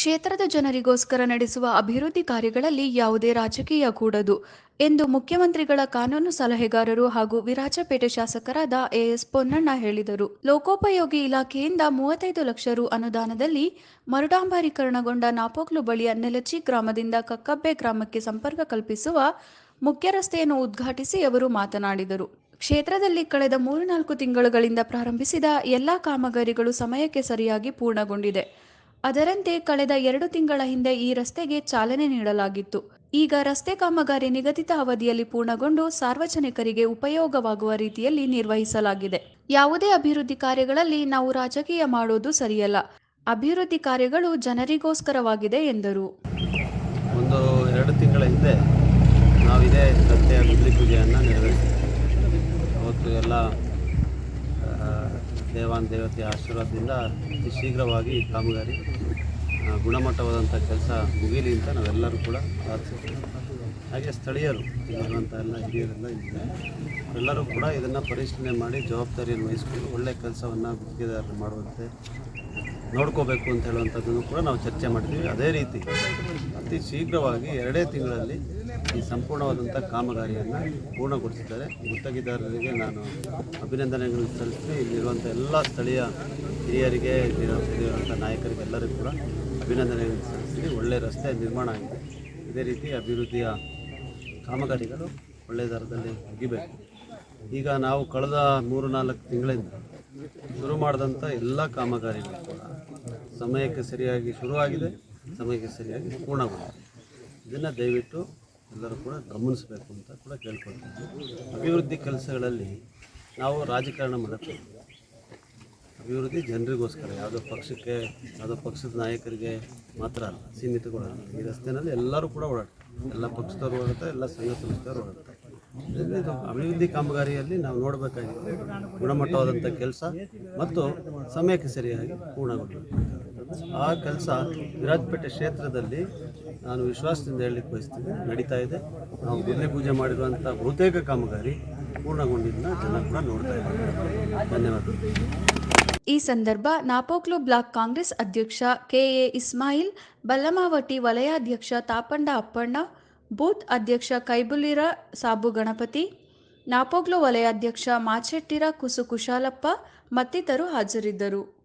ಕ್ಷೇತ್ರದ ಜನರಿಗೋಸ್ಕರ ನಡೆಸುವ ಅಭಿವೃದ್ಧಿ ಕಾರ್ಯಗಳಲ್ಲಿ ಯಾವುದೇ ರಾಜಕೀಯ ಕೂಡದು ಎಂದು ಮುಖ್ಯಮಂತ್ರಿಗಳ ಕಾನೂನು ಸಲಹೆಗಾರರು ಹಾಗೂ ವಿರಾಜಪೇಟೆ ಶಾಸಕರಾದ ಎಎಸ್ ಪೊನ್ನಣ್ಣ ಹೇಳಿದರು. ಲೋಕೋಪಯೋಗಿ ಇಲಾಖೆಯಿಂದ ಮೂವತ್ತೈದು ಲಕ್ಷ ರು ಅನುದಾನದಲ್ಲಿ ಮರುಡಾಂಬಾರೀಕರಣಗೊಂಡ ನಾಪೋಕ್ಲು ಬಳಿಯ ನೆಲಚಿ ಗ್ರಾಮದಿಂದ ಕಕ್ಕಬ್ಬೆ ಗ್ರಾಮಕ್ಕೆ ಸಂಪರ್ಕ ಕಲ್ಪಿಸುವ ಮುಖ್ಯ ರಸ್ತೆಯನ್ನು ಉದ್ಘಾಟಿಸಿ ಅವರು ಮಾತನಾಡಿದರು. ಕ್ಷೇತ್ರದಲ್ಲಿ ಕಳೆದ ಮೂರು ನಾಲ್ಕು ತಿಂಗಳುಗಳಿಂದ ಪ್ರಾರಂಭಿಸಿದ ಎಲ್ಲಾ ಕಾಮಗಾರಿಗಳು ಸಮಯಕ್ಕೆ ಸರಿಯಾಗಿ ಪೂರ್ಣಗೊಂಡಿದೆ. ಅದರಂತೆ ಕಳೆದ ಎರಡು ತಿಂಗಳ ಹಿಂದೆ ಈ ರಸ್ತೆಗೆ ಚಾಲನೆ ನೀಡಲಾಗಿತ್ತು. ಈಗ ರಸ್ತೆ ಕಾಮಗಾರಿ ನಿಗದಿತ ಅವಧಿಯಲ್ಲಿ ಪೂರ್ಣಗೊಂಡು ಸಾರ್ವಜನಿಕರಿಗೆ ಉಪಯೋಗವಾಗುವ ರೀತಿಯಲ್ಲಿ ನಿರ್ವಹಿಸಲಾಗಿದೆ. ಯಾವುದೇ ಅಭಿವೃದ್ಧಿ ಕಾರ್ಯಗಳಲ್ಲಿ ನಾವು ರಾಜಕೀಯ ಮಾಡೋದು ಸರಿಯಲ್ಲ. ಅಭಿವೃದ್ಧಿ ಕಾರ್ಯಗಳು ಜನರಿಗೋಸ್ಕರವಾಗಿದೆ ಎಂದರು. ಒಂದು ಎರಡು ತಿಂಗಳ ಹಿಂದೆ ನಾವು ಇದೇ ದೇವಾನ್ ದೇವತೆಯ ಆಶೀರ್ವಾದದಿಂದ ಅತಿ ಶೀಘ್ರವಾಗಿ ಈ ಕಾಮಗಾರಿ ಗುಣಮಟ್ಟವಾದಂಥ ಕೆಲಸ ಮುಗೀಲಿ ಅಂತ ನಾವೆಲ್ಲರೂ ಕೂಡ ಪ್ರಾರ್ಥಿಸ್ತೀವಿ. ಹಾಗೆ ಸ್ಥಳೀಯರು, ಇರುವಂಥ ಎಲ್ಲ ಹಿರಿಯರೆಲ್ಲ ಇದ್ದಾರೆ. ಎಲ್ಲರೂ ಕೂಡ ಇದನ್ನು ಪರಿಶೀಲನೆ ಮಾಡಿ ಜವಾಬ್ದಾರಿಯನ್ನು ವಹಿಸ್ಕೊಂಡು ಒಳ್ಳೆಯ ಕೆಲಸವನ್ನು ಗುತ್ತಿಗೆದಾರರು ಮಾಡುವಂತೆ ನೋಡ್ಕೋಬೇಕು ಅಂತ ಹೇಳುವಂಥದ್ದನ್ನು ಕೂಡ ನಾವು ಚರ್ಚೆ ಮಾಡ್ತೀವಿ. ಅದೇ ರೀತಿ ಅತಿ ಶೀಘ್ರವಾಗಿ ಎರಡೇ ತಿಂಗಳಲ್ಲಿ ಈ ಸಂಪೂರ್ಣವಾದಂಥ ಕಾಮಗಾರಿಯನ್ನು ಪೂರ್ಣಗೊಳಿಸಿದ್ದಾರೆ. ಗುತ್ತಗಿದಾರರಿಗೆ ನಾನು ಅಭಿನಂದನೆಗಳನ್ನು ಸಲ್ಲಿಸಿ ಇಲ್ಲಿರುವಂಥ ಎಲ್ಲ ಸ್ಥಳೀಯ ಹಿರಿಯರಿಗೆ ಇಲ್ಲಿರೋ- ಇಲ್ಲಿರುವಂಥ ನಾಯಕರಿಗೆ ಎಲ್ಲರಿಗೂ ಕೂಡ ಅಭಿನಂದನೆಗಳನ್ನು ಸಲ್ಲಿಸಿ ಒಳ್ಳೆಯ ರಸ್ತೆ ನಿರ್ಮಾಣ ಆಗಿದೆ. ಇದೇ ರೀತಿ ಅಭಿವೃದ್ಧಿಯ ಕಾಮಗಾರಿಗಳು ಒಳ್ಳೆಯ ದರದಲ್ಲಿ ಮುಗಿಬೇಕು. ಈಗ ನಾವು ಕಳೆದ ಮೂರು ನಾಲ್ಕು ತಿಂಗಳಿಂದ ಶುರು ಮಾಡಿದಂಥ ಎಲ್ಲ ಕಾಮಗಾರಿಗಳು ಕೂಡ ಸಮಯಕ್ಕೆ ಸರಿಯಾಗಿ ಶುರುವಾಗಿದೆ. ಸಮಯಕ್ಕೆ ಸರಿಯಾಗಿ ಪೂರ್ಣಗೊಂಡಿದೆ. ಇದನ್ನು ದಯವಿಟ್ಟು ಎಲ್ಲರೂ ಕೂಡ ಗಮನಿಸಬೇಕು ಅಂತ ಕೂಡ ಕೇಳ್ಕೊಳ್ತೀನಿ ಅಭಿವೃದ್ಧಿ ಕೆಲಸಗಳಲ್ಲಿ ನಾವು ರಾಜಕಾರಣ ಮಾಡುತ್ತೇವೆ ಅಭಿವೃದ್ಧಿ ಜನರಿಗೋಸ್ಕರ, ಯಾವುದೋ ಪಕ್ಷಕ್ಕೆ, ಯಾವುದೋ ಪಕ್ಷದ ನಾಯಕರಿಗೆ ಮಾತ್ರ ಅಲ್ಲ, ಸೀಮಿತಗೊಳ್ಳಲ್ಲ. ಈ ರಸ್ತೆಯಲ್ಲಿ ಎಲ್ಲರೂ ಕೂಡ ಓಡಾಡ್ತಾರೆ. ಎಲ್ಲ ಪಕ್ಷದವರು ಓಡಾಡ್ತಾರೆ, ಎಲ್ಲ ಸಂಘ ಸಂಸ್ಥೆಯವರು ಓಡಾಡ್ತಾರೆ. ಇದು ಅಭಿವೃದ್ಧಿ ಕಾಮಗಾರಿಯಲ್ಲಿ ನಾವು ನೋಡಬೇಕಾಗಿದೆ ಗುಣಮಟ್ಟವಾದಂಥ ಕೆಲಸ ಮತ್ತು ಸಮಯಕ್ಕೆ ಸರಿಯಾಗಿ ಪೂರ್ಣಗೊಳ್ಳುತ್ತೆ ಆ ಕೆಲಸ ವಿರಾಜಪೇಟೆ ಕ್ಷೇತ್ರದಲ್ಲಿ ನಾನು ವಿಶ್ವಾಸದಿಂದ ಹೇಳಲಿಕ್ಕೆ ಬಯಸ್ತೀನಿ. ನಡೀತಾ ಇದೆ. ನಾವು ಗುದ್ಲಿ ಪೂಜೆ ಮಾಡಿರುವಂಥ ಬಹುತೇಕ ಕಾಮಗಾರಿ ಪೂರ್ಣಗೊಂಡಿದ್ದನ್ನ ಜನ ಕೂಡ ನೋಡ್ತಾ ಇದ್ದಾರೆ. ಧನ್ಯವಾದ. ಈ ಸಂದರ್ಭ ನಾಪೋಕ್ಲು ಬ್ಲಾಕ್ ಕಾಂಗ್ರೆಸ್ ಅಧ್ಯಕ್ಷ ಕೆಎ ಇಸ್ಮಾಯಿಲ್ ಬಲ್ಲಮಾವಟಿ ವಲಯಾಧ್ಯಕ್ಷ ತಾಪಂಡ ಅಪ್ಪಣ್ಣ, ಬೂತ್ ಅಧ್ಯಕ್ಷ ಕೈಬುಲಿರ ಸಾಬು ಗಣಪತಿ, ನಾಪೋಕ್ಲು ವಲಯಾಧ್ಯಕ್ಷ ಮಾಚೆಟ್ಟಿರ ಕುಸು ಕುಶಾಲಪ್ಪ ಮತ್ತಿತರು ಹಾಜರಿದ್ದರು.